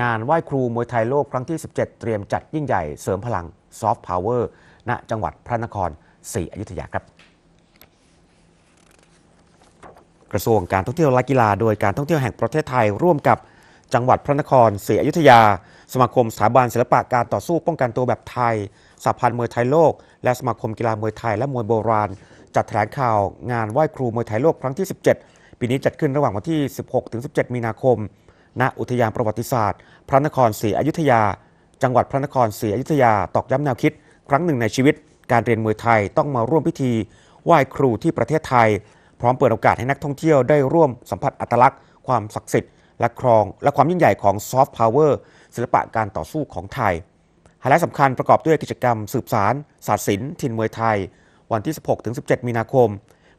งานไหว้ครูมวยไทยโลกครั้งที่ 17 เตรียมจัดยิ่งใหญ่เสริมพลังซอฟต์พาวเวอร์ณจังหวัดพระนครศรีอยุธยาครับ กระทรวงการท่องเที่ยวและกีฬาโดยการท่องเที่ยวแห่งประเทศไทยร่วมกับจังหวัดพระนครศรีอยุธยา สมาคมสถาบันศิลปะการต่อสู้ป้องกันตัวแบบไทยสหพันธ์มวยไทยโลก และสมาคมกีฬามวยไทยและมวยโบราณ จัดแถลงข่าวงานไหว้ครูมวยไทยโลกครั้งที่ 17 ปีนี้จัดขึ้นระหว่างวันที่ 16-17 มีนาคม ณอุทยานประวัติศาสตร์ พระนครศรีอยุธยา จังหวัดพระนครศรีอยุธยาตอกย้ำแนวคิด ครั้งหนึ่งในชีวิต การเรียนมวยไทยต้องมาร่วมพิธีไหว้ครูที่ประเทศไทย พร้อมเปิดโอกาสให้นักท่องเที่ยวได้ร่วมสัมผัสอัตลักษณ์ ความศักดิ์สิทธิ์และครอง และความยิ่งใหญ่ของซอฟต์พาวเวอร์ศิลปะการต่อสู้ของไทยไฮไลท์สำคัญประกอบด้วยกิจกรรมสืบสารศาสตร์ศิลป์ถิ่นมวยไทย วันที่ 16ถึง17 มีนาคม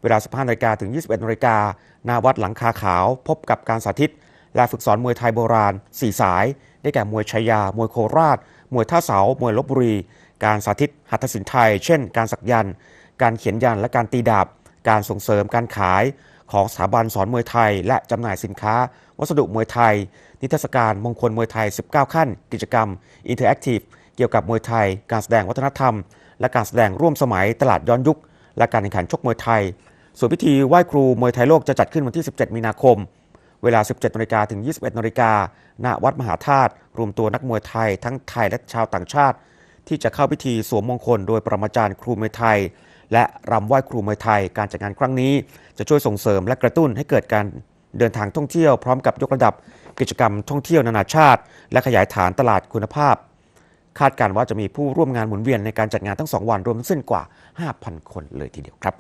เวลา 15นาฬิกาถึง 21นาฬิกาหน้าวัดหลังคาขาว พบกับการสาธิต และฝึกสอนมวยไทยโบราณ 4 สาย ได้แก่มวยชัยา มวยโคราช มวยท่าเสา มวยลบบุรี การสาธิตหัตถศิลป์ไทย เช่น การสักยันต์การเขียนยันต์และการตีดาบ การส่งเสริมการขายของสถาบันสอนมวยไทย และจำหน่ายสินค้า วัสดุมวยไทย นิทรรศการมงคลมวยไทย 19 ขั้น กิจกรรมอินเทอร์แอคทีฟเกี่ยวกับมวยไทย การแสดงวัฒนธรรม และการแสดงร่วมสมัยตลาดย้อนยุค และการแข่งขันชกมวยไทยส่วนพิธีไหว้ครูมวยไทยโลกจะจัดขึ้นวันที่ 17 มีนาคม เวลา 17นาฬิกาถึง 21นาฬิกาณวัดมหาธาตุรวมตัวนักมวยไทยทั้งไทยและชาวต่างชาติ ที่จะเข้าพิธีสวมมงคลโดยปรมาจารย์ครูมวยไทย และรำไหว้ครูมวยไทย การจัดงานครั้งนี้ จะช่วยส่งเสริมและกระตุ้นให้เกิดการเดินทางท่องเที่ยวพร้อมกับยกระดับกิจกรรมท่องเที่ยวนานาชาติ และขยายฐานตลาดคุณภาพ คาดการณ์ว่าจะมีผู้ร่วมงานหมุนเวียนในการจัดงานทั้ง 2 วันรวมทั้งสิ้นกว่า 5,000 คนเลยทีเดียวครับ